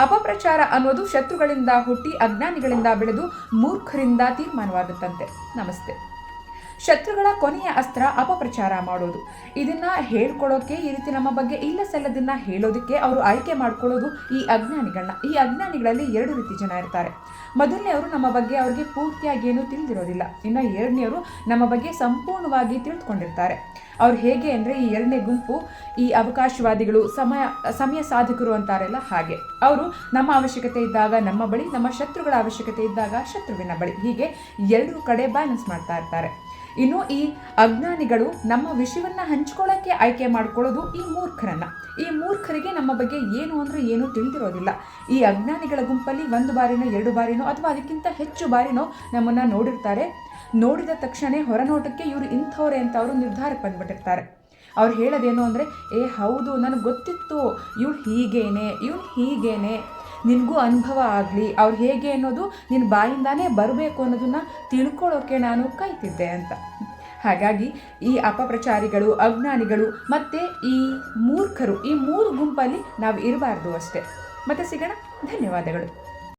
ಅಪಪ್ರಚಾರ ಅನ್ನೋದು ಶತ್ರುಗಳಿಂದ ಹುಟ್ಟಿ ಅಜ್ಞಾನಿಗಳಿಂದ ಬೆಳೆದು ಮೂರ್ಖರಿಂದ ತೀರ್ಮಾನವಾಗುತ್ತಂತೆ. ನಮಸ್ತೆ. ಶತ್ರುಗಳ ಕೊನೆಯ ಅಸ್ತ್ರ ಅಪಪ್ರಚಾರ ಮಾಡೋದು. ಇದನ್ನ ಹೇಳ್ಕೊಳ್ಳೋಕೆ ಈ ರೀತಿ ನಮ್ಮ ಬಗ್ಗೆ ಇಲ್ಲ ಸಲ್ಲದನ್ನ ಹೇಳೋದಕ್ಕೆ ಅವರು ಆಯ್ಕೆ ಮಾಡ್ಕೊಳ್ಳೋದು ಈ ಅಜ್ಞಾನಿಗಳನ್ನ. ಈ ಅಜ್ಞಾನಿಗಳಲ್ಲಿ ಎರಡು ರೀತಿ ಜನ ಇರ್ತಾರೆ. ಮೊದಲನೆಯವರು ನಮ್ಮ ಬಗ್ಗೆ ಅವರಿಗೆ ಪೂರ್ತಿಯಾಗಿ ಏನು ತಿಳಿದಿರೋದಿಲ್ಲ. ಇನ್ನು ಎರಡನೆಯವರು ನಮ್ಮ ಬಗ್ಗೆ ಸಂಪೂರ್ಣವಾಗಿ ತಿಳಿದುಕೊಂಡಿರ್ತಾರೆ. ಅವ್ರು ಹೇಗೆ ಅಂದರೆ ಈ ಎರಡನೇ ಗುಂಪು ಈ ಅವಕಾಶವಾದಿಗಳು, ಸಮಯ ಸಮಯ ಸಾಧಕರು ಅಂತಾರೆಲ್ಲ ಹಾಗೆ. ಅವರು ನಮ್ಮ ಅವಶ್ಯಕತೆ ಇದ್ದಾಗ ನಮ್ಮ ಬಳಿ, ನಮ್ಮ ಶತ್ರುಗಳ ಅವಶ್ಯಕತೆ ಇದ್ದಾಗ ಶತ್ರುವಿನ ಬಳಿ ಹೀಗೆ ಎರಡೂ ಕಡೆ ಬ್ಯಾಲೆನ್ಸ್ ಮಾಡ್ತಾ ಇರ್ತಾರೆ. ಇನ್ನು ಈ ಅಜ್ಞಾನಿಗಳು ನಮ್ಮ ವಿಷಯವನ್ನ ಹಂಚ್ಕೊಳ್ಳೋಕ್ಕೆ ಆಯ್ಕೆ ಮಾಡ್ಕೊಳ್ಳೋದು ಈ ಮೂರ್ಖರನ್ನ. ಈ ಮೂರ್ಖರಿಗೆ ನಮ್ಮ ಬಗ್ಗೆ ಏನು ಅಂದರೆ ಏನು ತಿಳಿದಿರೋದಿಲ್ಲ. ಈ ಅಜ್ಞಾನಿಗಳ ಗುಂಪಲ್ಲಿ ಒಂದು ಬಾರಿನೋ, ಎರಡು ಬಾರಿನೋ ಅಥವಾ ಅದಕ್ಕಿಂತ ಹೆಚ್ಚು ಬಾರಿನೋ ನಮ್ಮನ್ನು ನೋಡಿರ್ತಾರೆ. ನೋಡಿದ ತಕ್ಷಣ ಹೊರನೋಟಕ್ಕೆ ಇವರು ಇಂಥವ್ರೆ ಅಂತ ಅವರು ನಿರ್ಧಾರಕ್ಕೆ ಬಂದ್ಬಿಟ್ಟಿರ್ತಾರೆ ಅವ್ರು ಹೇಳೋದೇನು ಅಂದರೆ, ಏ ಹೌದು, ನನಗೆ ಗೊತ್ತಿತ್ತು. ಇವ್ಳು ಹೀಗೇನೆ ಇವ್ಳು ಹೀಗೇನೆ. ನಿನಗೂ ಅನುಭವ ಆಗಲಿ. ಅವ್ರು ಹೇಗೆ ಅನ್ನೋದು ನಿನ್ನ ಬಾಯಿಂದಾನೇ ಬರಬೇಕು ಅನ್ನೋದನ್ನು ತಿಳ್ಕೊಳ್ಳೋಕೆ ನಾನು ಕಾಯ್ತಿದ್ದೆ ಅಂತ. ಹಾಗಾಗಿ ಈ ಅಪಪ್ರಚಾರಿಗಳು, ಅಜ್ಞಾನಿಗಳು ಮತ್ತು ಈ ಮೂರ್ಖರು, ಈ ಮೂರು ಗುಂಪಲ್ಲಿ ನಾವು ಇರಬಾರ್ದು ಅಷ್ಟೇ. ಮತ್ತೆ ಸಿಗೋಣ. ಧನ್ಯವಾದಗಳು.